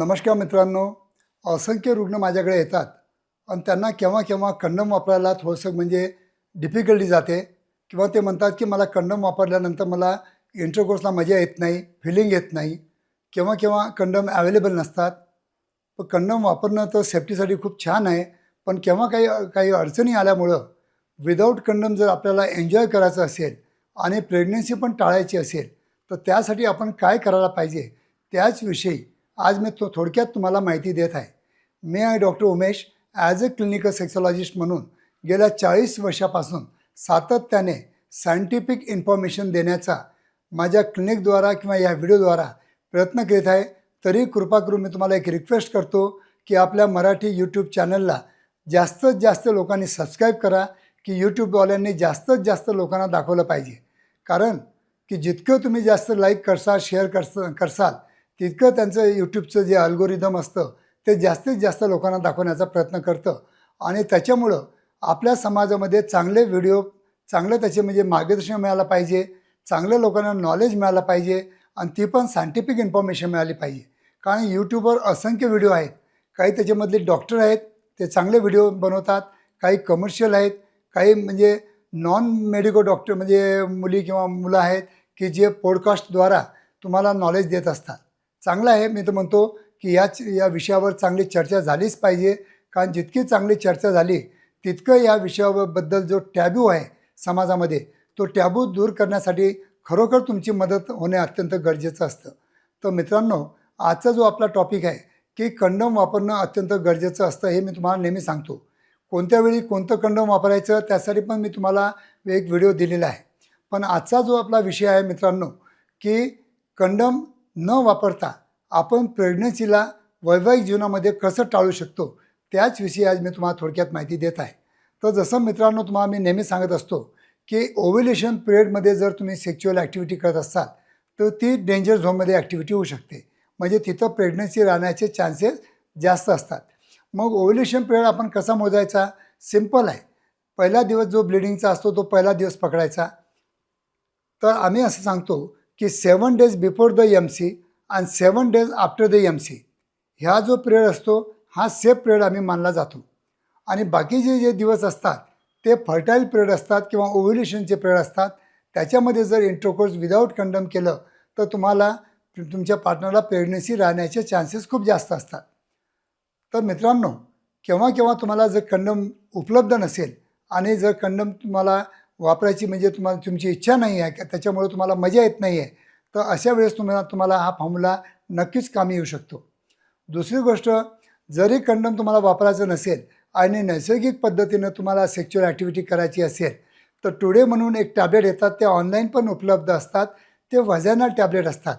नमस्कार मित्रांनो. असंख्य रुग्ण माझ्याकडे येतात. आणि त्यांना केव्हा केव्हा कंडम वापरायला थोडंसं म्हणजे डिफिकल्टी जाते. किंवा ते म्हणतात की मला कंडम वापरल्यानंतर मला इंटरकोर्सला मजा येत नाही फिलिंग येत नाही. केव्हा केव्हा कंडम अवेलेबल नसतात. पण कंडम वापरणं तर सेफ्टीसाठी खूप छान आहे. पण केव्हा काही काही अडचणी आल्यामुळं विदाऊट कंडम जर आपल्याला एन्जॉय करायचं असेल आणि प्रेग्नन्सी पण टाळायची असेल तर त्यासाठी आपण काय करायला पाहिजे? त्याचविषयी आज मी तो थोडक्यात तुम्हाला माहिती देत आहे. मी आहे doctor Umesh as a clinical sexologist म्हणून गेल्या चाळीस वर्षापासून सातत्याने सायंटिफिक इन्फॉर्मेशन देण्याचा माझ्या क्लिनिकद्वारा किंवा या व्हिडिओद्वारा प्रयत्न करीत आहे. तरी कृपा करून मी तुम्हाला एक रिक्वेस्ट करतो की आपल्या मराठी यूट्यूब चॅनलला जास्तीत जास्त लोकांनी सबस्क्राईब करा की यूट्यूबवाल्यांनी जास्तीत जास्त लोकांना दाखवलं पाहिजे. कारण की जितकं तुम्ही जास्त लाईक करसाल शेअर करस करसाल तितकं त्यांचं यूट्यूबचं जे अल्गोरिदम असतं ते जास्तीत जास्त लोकांना दाखवण्याचा प्रयत्न करतं. आणि त्याच्यामुळं आपल्या समाजामध्ये चांगले व्हिडिओ चांगलं त्याचे म्हणजे मार्गदर्शन मिळालं पाहिजे चांगल्या लोकांना नॉलेज मिळालं पाहिजे आणि ती पण सायंटिफिक इन्फॉर्मेशन मिळाली पाहिजे. कारण यूट्यूबवर असंख्य व्हिडिओ आहेत. काही त्याच्यामधले डॉक्टर आहेत ते चांगले व्हिडिओ बनवतात. काही कमर्शियल आहेत. काही म्हणजे नॉन मेडिकल डॉक्टर म्हणजे मुली किंवा मुलं आहेत की जे पॉडकास्टद्वारा तुम्हाला नॉलेज देत असतात. चांगलं आहे. मी तर म्हणतो की याच या विषयावर चांगली चर्चा झालीच पाहिजे. कारण जितकी चांगली चर्चा झाली तितकं या विषयाबद्दल जो टॅब्यू आहे समाजामध्ये तो टॅबू दूर करण्यासाठी खरोखर तुमची मदत होणे अत्यंत गरजेचं असतं. तर मित्रांनो आजचा जो आपला टॉपिक आहे की कंडम वापरणं अत्यंत गरजेचं असतं हे मी तुम्हाला नेहमी सांगतो. कोणत्या वेळी कोणतं कंडम वापरायचं त्यासाठी पण मी तुम्हाला एक व्हिडिओ दिलेला आहे. पण आजचा जो आपला विषय आहे मित्रांनो की कंडम न वापरता आपण प्रेग्नन्सीला वैवाहिक जीवनामध्ये कसं टाळू शकतो त्याचविषयी आज मी तुम्हाला थोडक्यात माहिती देत आहे. तर जसं मित्रांनो तुम्हाला मी नेहमी सांगत असतो की ओव्ह्युलेशन पिरियडमध्ये जर तुम्ही सेक्च्युअल ॲक्टिव्हिटी करत असाल तर ती डेंजर झोनमध्ये ॲक्टिव्हिटी होऊ शकते. म्हणजे तिथं प्रेग्नन्सी राहण्याचे चान्सेस जास्त असतात. मग ओव्ह्युलेशन पिरियड आपण कसा मोजायचा? सिंपल आहे. पहिला दिवस जो ब्लिडिंगचा असतो तो पहिला दिवस पकडायचा. तर आम्ही असं सांगतो की seven days before the M C आणि seven days after the M C ह्या जो पिरियड असतो हा सेफ पिरियड आम्ही मानला जातो. आणि बाकीचे जे दिवस असतात ते फर्टाईल पिरियड असतात किंवा ओव्ह्युलेशनचे पिरियड असतात त्याच्यामध्ये जर इंट्रोकोर्स विदाऊट कंडम केलं तर तुम्हाला तुमच्या पार्टनरला प्रेग्नन्सी राहण्याचे चान्सेस खूप जास्त असतात. तर मित्रांनो केव्हा केव्हा तुम्हाला जर कंडम उपलब्ध नसेल आणि जर कंडम तुम्हाला वापरायची म्हणजे तुम्हाला तुमची इच्छा नाही आहे का त्याच्यामुळे तुम्हाला मजा येत नाही आहे तर अशा वेळेस तुम्हाला तुम्हाला हा फॉर्म्युला नक्कीच कामी येऊ शकतो. दुसरी गोष्ट जरी कंडम तुम्हाला वापरायचं नसेल आणि नैसर्गिक पद्धतीनं तुम्हाला सेक्च्युअल ॲक्टिव्हिटी करायची असेल तर टुडे म्हणून एक टॅबलेट येतात ते ऑनलाईन पण उपलब्ध असतात ते वजॅनल टॅबलेट असतात.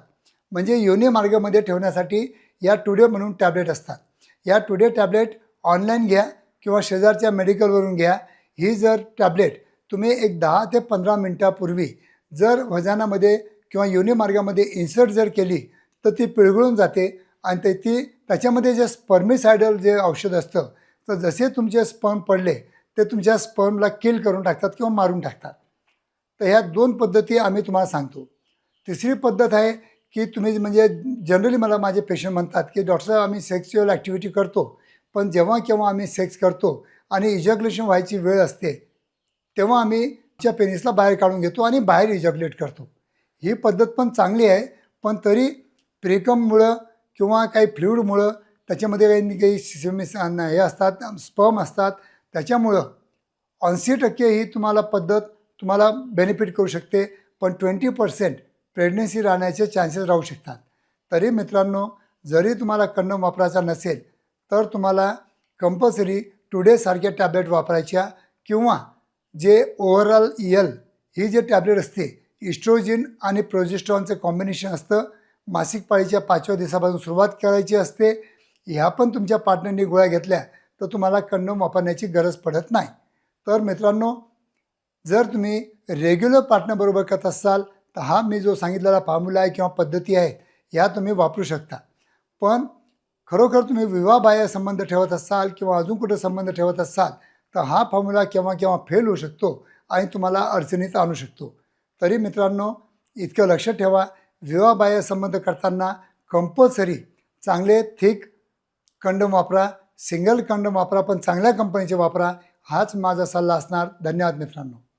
म्हणजे योनी मार्गामध्ये ठेवण्यासाठी या टुडे म्हणून टॅबलेट असतात. या टुडे टॅबलेट ऑनलाईन घ्या किंवा शेजारच्या मेडिकलवरून घ्या. ही जर टॅबलेट तुम्ही एक दहा ते पंधरा मिनटापूर्वी जर वजनामध्ये किंवा योनिमार्गामध्ये इन्सर्ट जर केली तर ती पिळगळून जाते आणि ते ती त्याच्यामध्ये जे स्पर्मिसायडल जे औषध असतं तर जसे तुमचे स्पर्म पडले ते तुमच्या स्पर्मला किल करून टाकतात किंवा मारून टाकतात. तर ह्या दोन पद्धती आम्ही तुम्हाला सांगतो. तिसरी पद्धत आहे की तुम्ही म्हणजे जनरली मला माझे पेशंट म्हणतात की डॉक्टर साहेब आम्ही सेक्स्युअल ॲक्टिव्हिटी करतो पण जेव्हा केव्हा आम्ही सेक्स करतो आणि इजॅक्युलेशन व्हायची वेळ असते तेव्हा आम्ही त्या पेनिसला बाहेर काढून घेतो आणि बाहेर इजॅक्युलेट करतो. ही पद्धत पण चांगली आहे पण तरी प्रेकममुळं किंवा काही फ्लुईडमुळं त्याच्यामध्ये काही काही सिमिस हे असतात स्पर्म असतात त्याच्यामुळं ऐंशी टक्के ही तुम्हाला पद्धत तुम्हाला बेनिफिट करू शकते पण ट्वेंटी पर्सेंट प्रेग्नन्सी राहण्याचे चान्सेस राहू शकतात. तरी मित्रांनो जरी तुम्हाला कंडम वापरायचा नसेल तर तुम्हाला कंपल्सरी टुडेसारख्या टॅबलेट वापरायच्या किंवा जे ओव्हरऑल यल ही जे टॅबलेट असते इस्ट्रोजिन आणि प्रोजेस्ट्रॉनचं कॉम्बिनेशन असतं. मासिक पाळीच्या पाचव्या दिवसापासून सुरुवात करायची असते. ह्या पण तुमच्या पार्टनरनी गोळ्या घेतल्या तर तुम्हाला कंडोम वापरण्याची गरज पडत नाही. तर मित्रांनो जर तुम्ही रेग्युलर पार्टनरबरोबर करत असाल तर हा मी जो सांगितलेला फॉर्म्युला आहे किंवा पद्धती आहे ह्या तुम्ही वापरू शकता. पण खरोखर तुम्ही विवाहबाह्य संबंध ठेवत असाल किंवा अजून कुठं संबंध ठेवत असाल तर हा फॉर्म्युला केव्हा केव्हा फेल होऊ शकतो आणि तुम्हाला अडचणीत आणू शकतो. तरी मित्रांनो इतकं लक्ष ठेवा. विवाहबाह्य संबंध करताना कंपल्सरी चांगले थिक कंडम वापरा. सिंगल कंडम वापरा पण चांगल्या कंपनीचे वापरा. हाच माझा सल्ला असणार. धन्यवाद मित्रांनो.